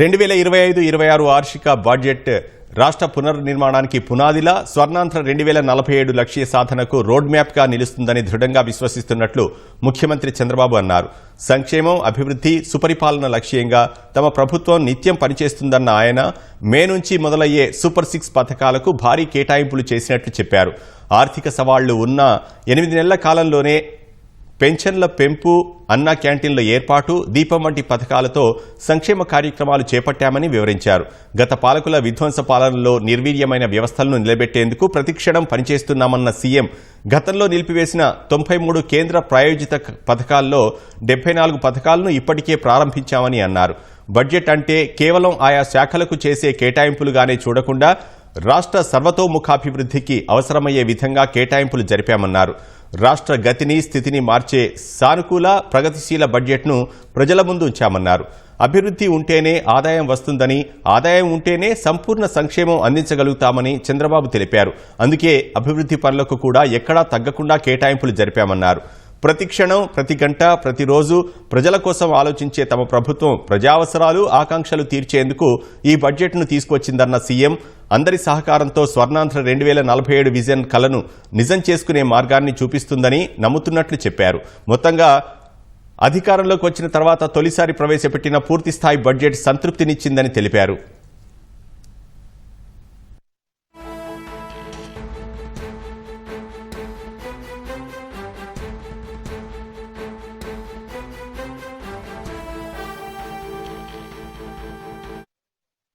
రెండు వేల ఇరవై ఐదు ఇరవై ఆరు వార్షిక బడ్జెట్ రాష్ట్ర పునర్నిర్మాణానికి పునాదిలా స్వర్ణాంధ్ర రెండు వేల నలభై ఏడు లక్ష్య సాధనకు రోడ్ మ్యాప్గా నిలుస్తుందని దృఢంగా విశ్వసిస్తున్నట్లు ముఖ్యమంత్రి చంద్రబాబు అన్నారు. సంక్షేమం అభివృద్ధి సుపరిపాలన లక్ష్యంగా తమ ప్రభుత్వం నిత్యం పనిచేస్తుందన్న ఆయన మే నుంచి మొదలయ్యే సూపర్ సిక్స్ పథకాలకు భారీ కేటాయింపులు చేసినట్లు చెప్పారు. ఆర్థిక సవాళ్ళు ఉన్న ఎనిమిది నెలల కాలంలోనే పెన్షన్ల పెంపు అన్నా క్యాంటీన్ల ఏర్పాటు దీపం వంటి పథకాలతో సంక్షేమ కార్యక్రమాలు చేపట్టామని వివరించారు. గత పాలకుల విధ్వంస పాలనలో నిర్వీర్యమైన వ్యవస్థలను నిలబెట్టేందుకు ప్రతిక్షణం పనిచేస్తున్నామన్న సీఎం గతంలో నిలిపివేసిన తొంభై మూడు కేంద్ర ప్రాయోజిత పథకాల్లో డెబ్బై నాలుగు పథకాలను ఇప్పటికే ప్రారంభించామని అన్నారు. బడ్జెట్ అంటే కేవలం ఆయా శాఖలకు చేసే కేటాయింపులుగానే చూడకుండా రాష్ట్ర సర్వతోముఖాభివృద్ధికి అవసరమయ్యే విధంగా కేటాయింపులు జరిపామన్నారు. రాష్ట్ర గతిని స్థితిని మార్చే సానుకూల ప్రగతిశీల బడ్జెట్ను ప్రజల ముందు ఉంచామన్నారు. అభివృద్ధి ఉంటేనే ఆదాయం వస్తుందని ఆదాయం ఉంటేనే సంపూర్ణ సంక్షేమం అందించగలుగుతామని చంద్రబాబు తెలిపారు. అందుకే అభివృద్ధి పనులకు కూడా ఎక్కడా తగ్గకుండా కేటాయింపులు జరిపామన్నారు. ప్రతి క్షణం ప్రతి గంట ప్రతిరోజు ప్రజల కోసం ఆలోచించే తమ ప్రభుత్వం ప్రజావసరాలు ఆకాంక్షలు తీర్చేందుకు ఈ బడ్జెట్ను తీసుకొచ్చిందన్న సీఎం అందరి సహకారంతో స్వర్ణాంధ్ర రెండు వేల నలభై ఏడు విజన్ కలను నిజం చేసుకునే మార్గాన్ని చూపిస్తుందని నమ్ముతున్నట్లు చెప్పారు. మొత్తంగా అధికారంలోకి వచ్చిన తర్వాత తొలిసారి ప్రవేశపెట్టిన పూర్తిస్థాయి బడ్జెట్ సంతృప్తినిచ్చిందని తెలిపారు.